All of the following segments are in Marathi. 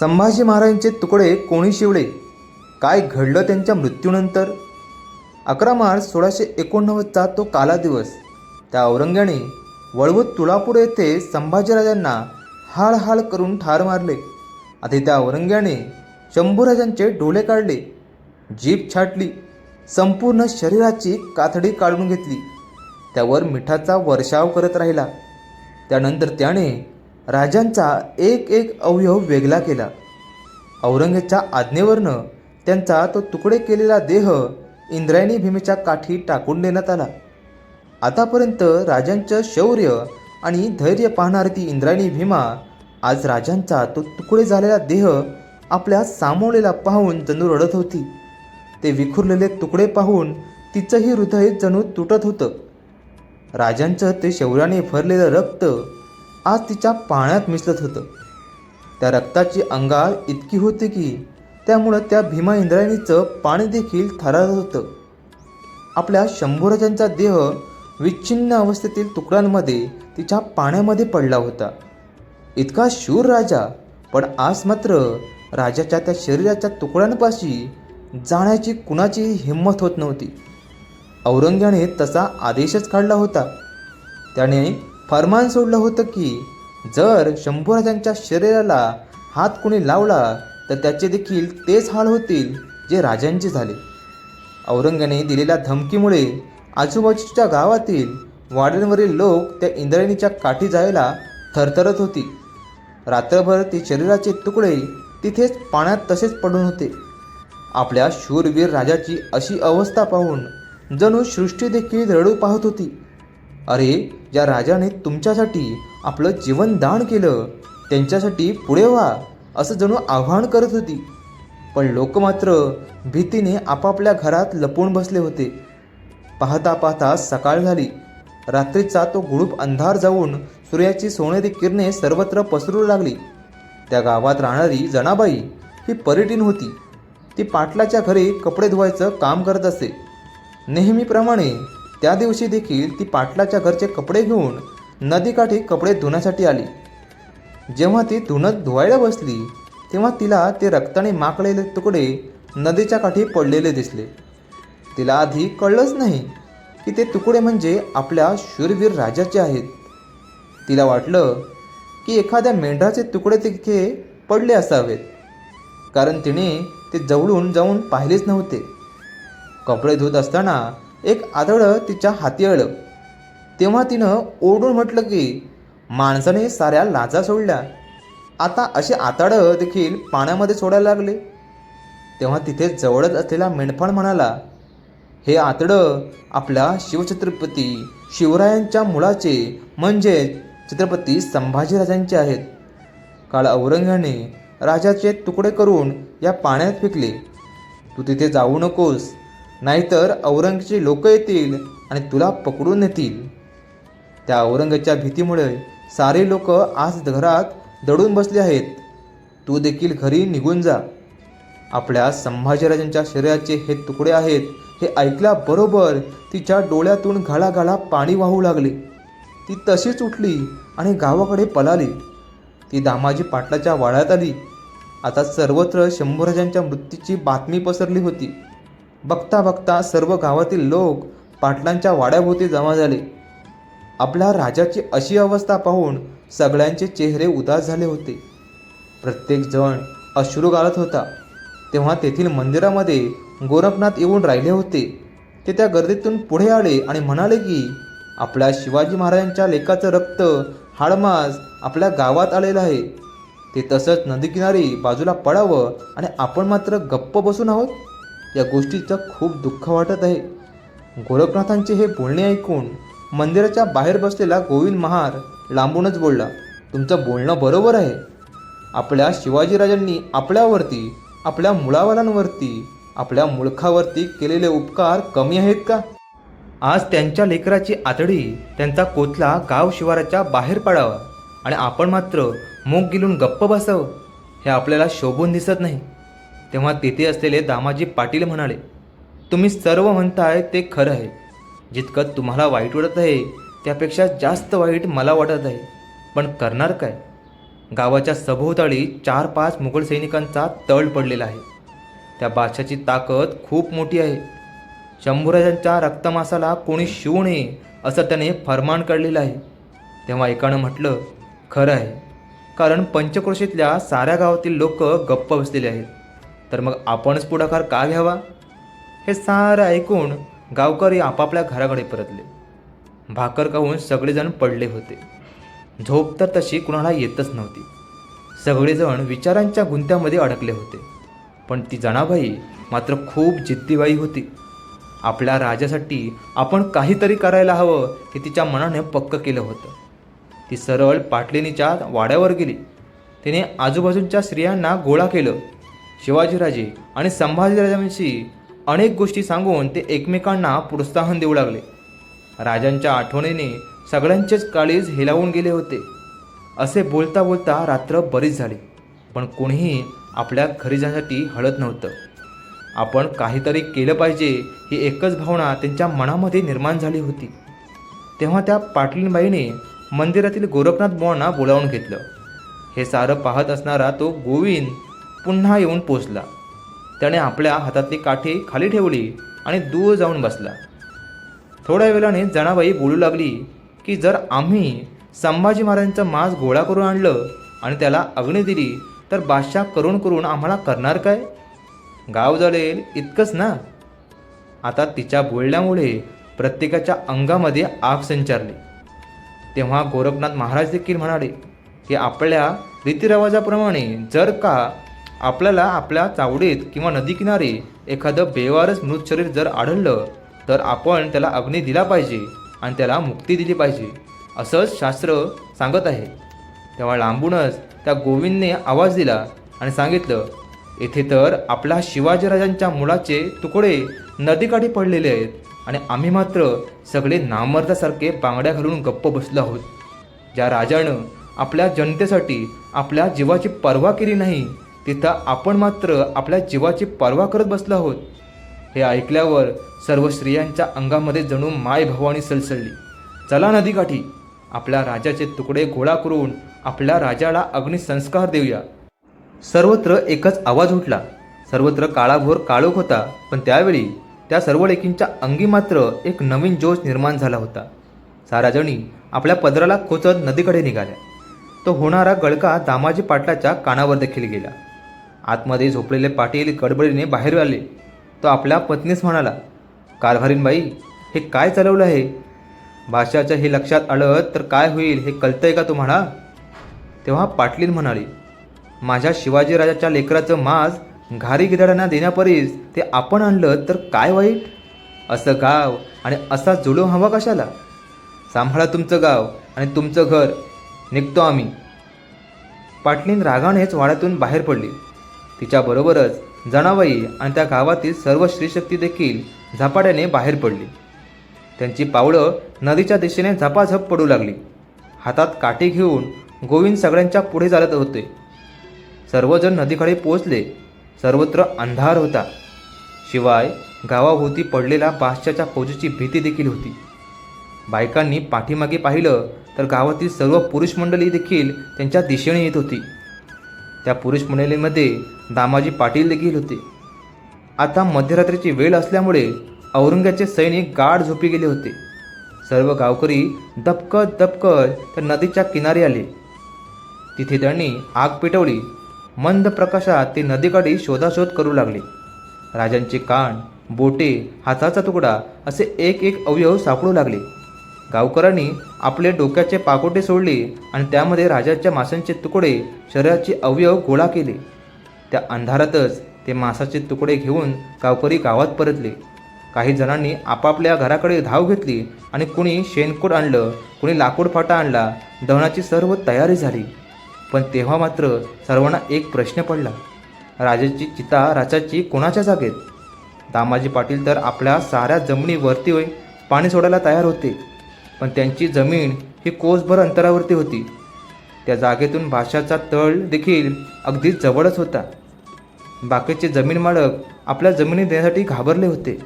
संभाजी महाराजांचे तुकडे कोणी शिवले? काय घडलं त्यांच्या मृत्यूनंतर? अकरा मार्च सोळाशे एकोणनव्वदचा तो काला दिवस त्या औरंग्याने वळवत तुळापूर येथे संभाजीराजांना हाळ हाळ करून ठार मारले. आधी त्या औरंग्याने शंभूराजांचे डोले काढले जीभ छाटली संपूर्ण शरीराची कातडी काढून घेतली. त्यावर मिठाचा वर्षाव करत राहिला. त्यानंतर त्याने राजांचा एक एक अवयव वेगळा केला. औरंगच्या आज्ञेवरनं त्यांचा तो तुकडे केलेला देह इंद्रायणी भीमेच्या काठी टाकून देण्यात आला. आतापर्यंत राजांचं शौर्य आणि धैर्य पाहणारी ती इंद्रायणी भीमा आज राजांचा तो तुकडे झालेला देह आपल्या सामोलेला पाहून जणू रडत होती. ते विखुरलेले तुकडे पाहून तिचंही हृदय जणू तुटत होतं. राजांचं ते शौर्याने भरलेलं रक्त आज तिच्या पाण्यात मिसळत होतं. त्या रक्ताची अंगाळ इतकी होती की त्यामुळं त्या भीमा इंद्रायणीचं पाणी देखील थरारत होतं. आपल्या शंभूराजांचा देह विच्छिन्न अवस्थेतील तुकड्यांमध्ये तिच्या पाण्यामध्ये पडला होता. इतका शूर राजा पण आज मात्र राजाच्या त्या शरीराच्या तुकड्यांपाशी जाण्याची कुणाचीही हिंमत होत नव्हती. औरंग्याने तसा आदेशच काढला होता. त्याने फरमान सोडलं होतं की जर शंभूराजांच्या शरीराला हात कुणी लावला तर त्याचे देखील तेच हाल होतील जे राजांचे झाले. औरंगाने दिलेल्या धमकीमुळे आजूबाजूच्या गावातील वाड्यांवरील लोक त्या इंद्रायणीच्या काठी जायला थरथरत होती. रात्रभर ती शरीराचे तुकडे तिथेच पाण्यात तसेच पडून होते. आपल्या शूरवीर राजाची अशी अवस्था पाहून जणू सृष्टी देखील रडू पाहत होती. अरे ज्या राजाने तुमच्यासाठी आपलं जीवन दान केलं. त्यांच्यासाठी पुढे व्हा असं जणू आव्हान करत होती. पण लोक मात्र भीतीने आपापल्या घरात लपून बसले होते. पाहता पाहता सकाळ झाली. रात्रीचा तो गुडूप अंधार जाऊन सूर्याची सोनेरी किरणे सर्वत्र पसरू लागली. त्या गावात राहणारी जनाबाई ही पर्यटन होती. ती पाटलाच्या घरी कपडे धुवायचं काम करत असे. नेहमीप्रमाणे त्या दिवशी देखील ती पाटलाच्या घरचे कपडे घेऊन नदीकाठी कपडे धुण्यासाठी आली. जेव्हा ती धुणत धुवायला बसली तेव्हा तिला ते रक्ताने माकलेले तुकडे नदीच्या काठी पडलेले दिसले. तिला आधी कळलंच नाही की ते तुकडे म्हणजे आपल्या शूरवीर राजाचे आहेत. तिला वाटलं की एखाद्या मेंढराचे तुकडे तिथे पडले असावेत कारण तिने ते जवळून जाऊन पाहिलेच नव्हते. कपडे धुत असताना एक आदळं तिच्या हाती आलं. तेव्हा तिनं ओरडून म्हटलं की माणसाने साऱ्या लाजा सोडल्या. आता असे आताडं देखील पाण्यामध्ये सोडायला लागले. तेव्हा तिथे जवळच असलेला मेंढपाळ म्हणाला हे आतडं आपल्या शिवछत्रपती शिवरायांच्या मुलाचे म्हणजेच छत्रपती संभाजीराजांचे आहेत. काल औरंगाने राजाचे तुकडे करून या पाण्यात फेकले. तू तिथे जाऊ नकोस. नाहीतर औरंगचे लोक येतील आणि तुला पकडून नेतील. त्या औरंगाच्या भीतीमुळे सारे लोक आज घरात दडून बसले आहेत. तू देखील घरी निघून जा. आपल्या संभाजीराजांच्या शरीराचे हे तुकडे आहेत हे ऐकल्याबरोबर तिच्या डोळ्यातून घाळाघाळा पाणी वाहू लागले. ती तशीच उठली आणि गावाकडे पलाली. ती दामाजी पाटलाच्या वाड्यात आली. आता सर्वत्र शंभूराजांच्या मृत्यूची बातमी पसरली होती. बघता बघता सर्व गावातील लोक पाटलांच्या वाड्याभोवती जमा झाले. आपल्या राजाची अशी अवस्था पाहून सगळ्यांचे चेहरे उदास झाले होते. प्रत्येकजण अश्रू गाळत होता. तेव्हा तेथील मंदिरामध्ये गोरखनाथ येऊन राहिले होते. ते त्या गर्दीतून पुढे आले आणि म्हणाले की आपल्या शिवाजी महाराजांच्या लेकाचं रक्त हाडमास आपल्या गावात आलेलं आहे. ते तसंच नदीकिनारी बाजूला पडावं आणि आपण मात्र गप्प बसून आहोत. या गोष्टीचं खूप दुःख वाटत आहे. गोरखनाथांचे हे बोलणे ऐकून मंदिराच्या बाहेर बसलेला गोविंद महार लांबूनच बोलला तुमचं बोलणं बरोबर आहे. आपल्या शिवाजीराजांनी आपल्यावरती आपल्या मुळावालांवरती आपल्या मुळखावरती केलेले उपकार कमी आहेत का? आज त्यांच्या लेकराची आतडी त्यांचा कोतला गाव शिवाराच्या बाहेर पडावा आणि आपण मात्र मूग गिलून गप्प बसावं. हे आपल्याला शोभून दिसत नाही. तेव्हा तेथे असलेले दामाजी पाटील म्हणाले तुम्ही सर्व म्हणताय ते खरं आहे. जितकं तुम्हाला वाईट वाटत आहे त्यापेक्षा जास्त वाईट मला वाटत आहे. पण करणार काय? गावाच्या सभोवताळी चार पाच मुघल सैनिकांचा तळ पडलेला आहे. त्या बादशाची ताकद खूप मोठी आहे. शंभूराजांच्या रक्तमासाला कोणी शिवू नये असं त्याने फरमान काढलेलं आहे. तेव्हा एकानं म्हटलं खरं आहे. कारण पंचक्रोशीतल्या साऱ्या गावातील लोक गप्प बसलेले आहेत. तर मग आपणच पुढाकार का घ्यावा? हे सारं ऐकून गावकरी आपापल्या घराकडे परतले. भाकर खाऊन सगळेजण पडले होते. झोप तर तशी कुणाला येतच नव्हती. सगळेजण विचारांच्या गुंत्यामध्ये अडकले होते. पण ती जणाबाई मात्र खूप जिद्दीबाई होती. आपल्या राजासाठी आपण काहीतरी करायला हवं हे तिच्या मनाने पक्क केलं होतं. ती सरळ पाटलिनीच्या वाड्यावर गेली. तिने आजूबाजूच्या स्त्रियांना गोळा केलं. शिवाजीराजे आणि संभाजीराजांशी अनेक गोष्टी सांगून ते एकमेकांना प्रोत्साहन देऊ लागले. राजांच्या आठवणीने सगळ्यांचेच काळीज हेलावून गेले होते. असे बोलता बोलता रात्र बरीच झाली पण कोणीही आपल्या घरी जाण्यासाठी हळत नव्हतं. आपण काहीतरी केलं पाहिजे ही एकच भावना त्यांच्या मनामध्ये निर्माण झाली होती. तेव्हा त्या पाटलीनबाईने मंदिरातील गोरखनाथ बुवांना बोलावून घेतलं. हे सारं पाहत असणारा तो गोविंद पुन्हा येऊन पोचला. त्याने आपल्या हातातली काठी खाली ठेवली आणि दूर जाऊन बसला. थोड्या वेळाने जणाबाई बोलू लागली की जर आम्ही संभाजी महाराजांचं मांस गोळा करून आणलं आणि त्याला अग्नी दिली तर बादशाह करून करून आम्हाला करणार काय? गाव जळेल इतकंच ना? आता तिच्या बोलण्यामुळे प्रत्येकाच्या अंगामध्ये आग संचारली. तेव्हा गोरखनाथ महाराज देखील म्हणाले की आपल्या रीतिरिवाजाप्रमाणे जर का आपल्याला आपल्या चावडीत किंवा नदीकिनारी एखादं बेवारच मृत शरीर जर आढळलं तर आपण त्याला अग्नी दिला पाहिजे आणि त्याला मुक्ती दिली पाहिजे असंच शास्त्र सांगत आहे. तेव्हा लांबूनच त्या गोविंदने आवाज दिला आणि सांगितलं येथे तर आपल्या शिवाजीराजांच्या मुलाचे तुकडे नदीकाठी पडलेले आहेत आणि आम्ही मात्र सगळे नामर्दासारखे बांगड्या घालून गप्प बसलो आहोत. ज्या राजानं आपल्या जनतेसाठी आपल्या जीवाची पर्वा केली नाही तिथं आपण मात्र आपल्या जीवाची पर्वा करत बसलो आहोत. हे ऐकल्यावर सर्व स्त्रियांच्या अंगामध्ये जणू माय भवानी सलसळली चला नदीकाठी आपल्या राजाचे तुकडे गोळा करून आपल्या राजाला अग्निसंस्कार देऊया. सर्वत्र एकच आवाज उठला. सर्वत्र काळाभोर काळोख होता पण त्यावेळी त्या सर्व लेकींच्या अंगी मात्र एक नवीन जोश निर्माण झाला होता. साराजणी आपल्या पदराला खोचत नदीकडे निघाल्या. तो होणारा गळका दामाजी पाटलाच्या कानावर देखील गेला. आतमध्ये झोपलेले पाटील गडबडीने बाहेर आले. तो आपल्या पत्नीस म्हणाला कारभारीनबाई हे काय चालवलं आहे? भाषाच्या हे लक्षात आलं तर काय होईल हे कळतंय का तुम्हाला? तेव्हा पाटलीन म्हणाली माझ्या शिवाजीराजाच्या लेकराचं मांस घारी गिधाडांना देण्यापरीस ते आपण आणलं तर काय वाईट? असं गाव आणि असा जुलूम हवा कशाला? सांभाळा तुमचं गाव आणि तुमचं घर निघतो आम्ही. पाटलीन रागानेच वाड्यातून बाहेर पडली. तिच्याबरोबरच जनाबाई आणि त्या गावातील सर्व स्त्रीशक्ती देखील झपाट्याने बाहेर पडली. त्यांची पावलं नदीच्या दिशेने झपाझप पडू लागली. हातात काठी घेऊन गोविंद सगळ्यांच्या पुढे चालत होते. सर्वजण नदीकडे पोहोचले. सर्वत्र अंधार होता. शिवाय गावाभोवती पडलेल्या बादशाच्या फौजेची भीती देखील होती. बायकांनी पाठीमागे पाहिलं तर गावातील सर्व पुरुष मंडळी देखील त्यांच्या दिशेने येत होती. त्या पुरुष मंडळीमध्ये दामाजी पाटील देखील होते. आता मध्यरात्रीची वेळ असल्यामुळे औरंगाचे सैनिक गाढ झोपी गेले होते. सर्व गावकरी दपकत दपकत त्या नदीच्या किनारी आले. तिथे त्यांनी आग पेटवली. मंद प्रकाशात ते नदीकडे शोधाशोध करू लागले. राजांचे कान बोटे हाताचा तुकडा असे एक एक अवयव सापडू लागले. गावकऱ्यांनी आपले डोक्याचे पाकोटे सोडले आणि त्यामध्ये राजाच्या माशांचे तुकडे शरीराचे अवयव गोळा केले. त्या अंधारातच ते मासाचे तुकडे घेऊन गावकरी गावात परतले. काही जणांनी आपापल्या घराकडे धाव घेतली आणि कुणी शेणकोट आणलं कुणी लाकूड फाटा आणला दहनाची सर्व तयारी झाली. पण तेव्हा मात्र सर्वांना एक प्रश्न पडला. राजाची चिता राजाची कोणाच्या जागेत? दामाजी पाटील तर आपल्या साऱ्या जमिनीवरती पाणी सोडायला तयार होते. पण त्यांची जमीन ही कोसभर अंतरावरती होती. त्या जागेतून भाषाचा तळ देखील अगदी जवळच होता. बाकीचे जमीन मालक आपल्या जमिनी देण्यासाठी घाबरले होते.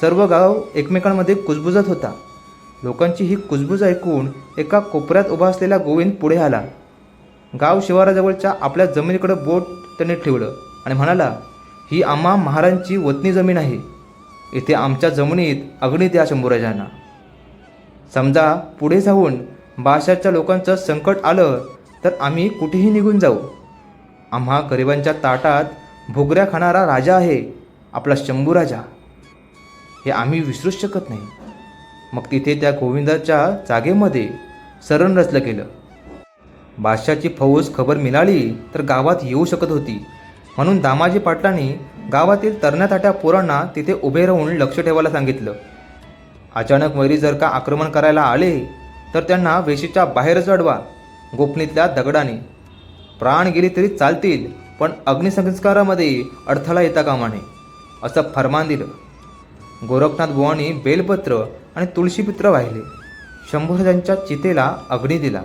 सर्व गाव एकमेकांमध्ये कुजबुजत होता. लोकांची ही कुजबूज ऐकून एका कोपऱ्यात उभा असलेला गोविंद पुढे आला. गाव शिवाराजवळच्या आपल्या जमिनीकडे बोट त्याने ठेवलं आणि म्हणाला ही आम्हा महाराजांची वतनी जमीन आहे. इथे आमच्या जमिनीत अग्नी द्या शंभूराजांना. समजा पुढे जाऊन बादशाच्या लोकांचं संकट आलं तर आम्ही कुठेही निघून जाऊ. आम्हा गरिबांच्या ताटात भोगऱ्या खाणारा राजा आहे आपला शंभू राजा. हे आम्ही विसरूच शकत नाही. मग तिथे त्या गोविंदाच्या जागेमध्ये सरण रचलं गेलं. बादशाची फौज खबर मिळाली तर गावात येऊ शकत होती. म्हणून दामाजी पाटलांनी गावातील तरण्याताट्या पोरांना तिथे उभे राहून लक्ष ठेवायला सांगितलं. अचानक मयुरी जर का आक्रमण करायला आले तर त्यांना वेशीच्या बाहेरच अडवा गोपनीतल्या दगडाने. प्राण गेले तरी चालतील पण अग्निसंस्कारामध्ये अडथळा येता कामा नये असं फरमान दिलं गोरखनाथ बुवांनी बेलपत्र आणि तुळशीपत्र वाहिले. शंभूराजांच्या चितेला अग्नी दिला.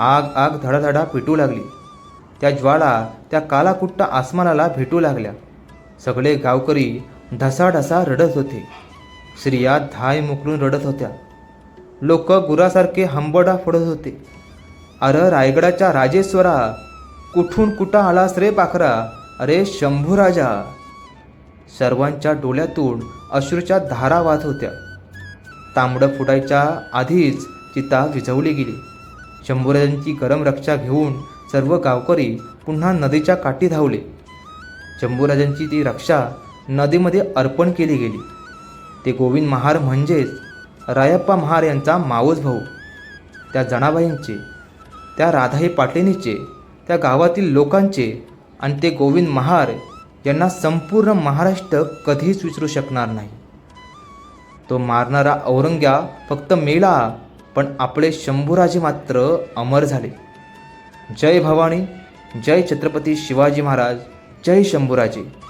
आग आग धडाधडा पेटू लागली. त्या ज्वाला त्या कालाकुट्ट आसमानाला भेटू लागल्या. सगळे गावकरी ढसाढसा रडत होते. स्त्रिया धाय मुकळून रडत होत्या. लोक गुरासारखे हंबडा फोडत होते. अरे रायगडाच्या राजेश्वरा कुठून कुठं आलास रे पाखरा? अरे शंभू राजा. सर्वांच्या डोळ्यातून अश्रूच्या धारा वाहत होत्या. तांबडं फुटायच्या आधीच चिता विझवली गेली. शंभूराजांची गरम रक्षा घेऊन सर्व गावकरी पुन्हा नदीच्या काठी धावले. शंभूराजांची ती रक्षा नदीमध्ये अर्पण केली गेली. ते गोविंद महार म्हणजेच रायप्पा महार यांचा मावस भाऊ. त्या जणाबाईंचे त्या राधाई पाटलेनीचे त्या गावातील लोकांचे आणि ते गोविंद महार यांना संपूर्ण महाराष्ट्र कधीच विसरू शकणार नाही. तो मारणारा औरंग्या फक्त मेला पण आपले शंभूराजे मात्र अमर झाले. जय भवानी जय छत्रपती शिवाजी महाराज जय शंभूराजे.